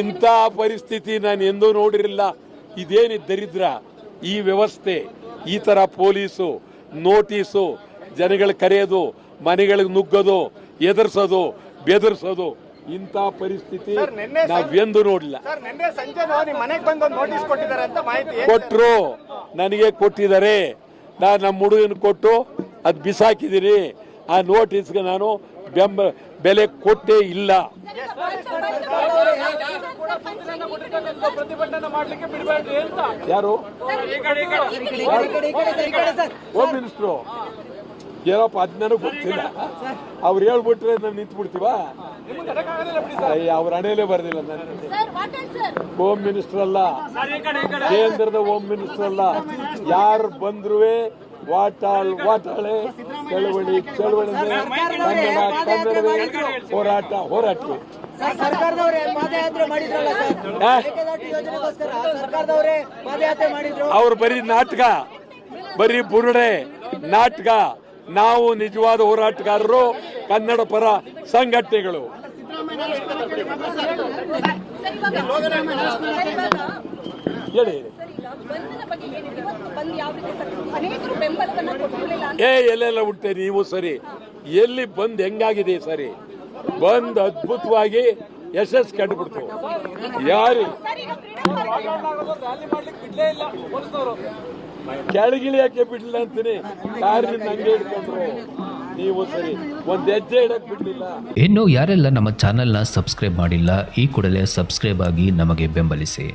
ಇಂಥ ಪರಿಸ್ಥಿತಿ ನಾನು ಎಂದೂ ನೋಡಿರಲಿಲ್ಲ. ಇದೇನು ದರಿದ್ರ? ಈ ವ್ಯವಸ್ಥೆ ಈ ಥರ ಪೊಲೀಸು ನೋಟಿಸು ಜನಗಳು ಕರೆಯೋದು ಮನೆಗಳಿಗೆ ನುಗ್ಗೋದು ಎದುರಿಸೋದು ಬೆದರ್ಸೋದು ಇಂಥ ಪರಿಸ್ಥಿತಿ ನಾವೆಂದು ನೋಡಿಲ್ಲ ಕೊಟ್ಟರು ನನಗೆ ಕೊಟ್ಟಿದ್ದಾರೆ. ನಾನು ನಮ್ಮ ಹುಡುಗನ ಕೊಟ್ಟು ಅದು ಬಿಸಾಕಿದ್ದೀನಿ ಆ ನೋಟಿಸ್ಗೆ ನಾನು ಬೆಂಬ ಬೆಲೆ ಕೊಟ್ಟೇ ಇಲ್ಲ. ಯಾರು? Home minister. ಏನಪ್ಪ ಅದ್ ನನಗೆ ಗೊತ್ತಿಲ್ಲ. ಅವ್ರು ಹೇಳ್ಬಿಟ್ರೆ ನಾನು ನಿಂತು ಬಿಡ್ತೀವ ಅವ್ರ ಹಣೆಯಲ್ಲೇ ಬರ್ದಿಲ್ಲ ನಾನು ಹೋಮ್ ಮಿನಿಸ್ಟರ್ ಅಲ್ಲ ಕೇಂದ್ರದ ಹೋಮ್ ಮಿನಿಸ್ಟರ್ ಅಲ್ಲ ಯಾರು ಬಂದ್ರು ವಾಟಾಳ್, ವಾಟಾಳೆ ಚಳವಳಿ ಚಳವಳಿ ಹೋರಾಟ ಹೋರಾಟ. ಸರ್ಕಾರದವರೇ ಪಾದಯಾತ್ರೆ ಮಾಡಿದ್ರಲ್ಲ ಸರ್? ಆ? ಯೋಜನೆಗೋಸ್ಕರ ಸರ್ಕಾರದವರೇ ಪಾದಯಾತ್ರೆ ಮಾಡಿದ್ರು. ಅವ್ರು ಬರೀ ನಾಟಕ ಬರೀ ಬುರುಡೆ ನಾಟಕ. ನಾವು ನಿಜವಾದ ಹೋರಾಟಗಾರರು ಕನ್ನಡ ಪರ ಸಂಘಟನೆಗಳು. ಹೇಳಿ ಹೇಳಿ. ಏ ಎಲ್ಲೆಲ್ಲ ಉಂಟೆ ನೀವು ಸರಿ. ಎಲ್ಲಿ ಬಂದ್ ಹೆಂಗಾಗಿದೆ ಸರಿ? ಬಂದ್ ಅದ್ಭುತವಾಗಿ ಯಶಸ್ಸು ಕಂಡುಬಿಡ್ತು. ಯಾರು? ಕೆಳಗಿಳಿ ಯಾಕೆ ಬಿಡ್ಲಿಲ್ಲ ಅಂತೀನಿ? ಯಾರು ನಂಗೆ ಹಿಡ್ಕೊಂಡ್ರು. ನೀವು ಸರಿ. ಒಂದು ಹೆಜ್ಜೆ ಇಡಕ್ ಬಿಡ್ಲಿಲ್ಲ. ಇನ್ನು ಯಾರೆಲ್ಲ ನಮ್ಮ ಚಾನೆಲ್ನ ಸಬ್ಸ್ಕ್ರೈಬ್ ಮಾಡಿಲ್ಲ ಈ ಕೂಡಲೇ ಸಬ್ಸ್ಕ್ರೈಬ್ ಆಗಿ ನಮಗೆ ಬೆಂಬಲಿಸಿ.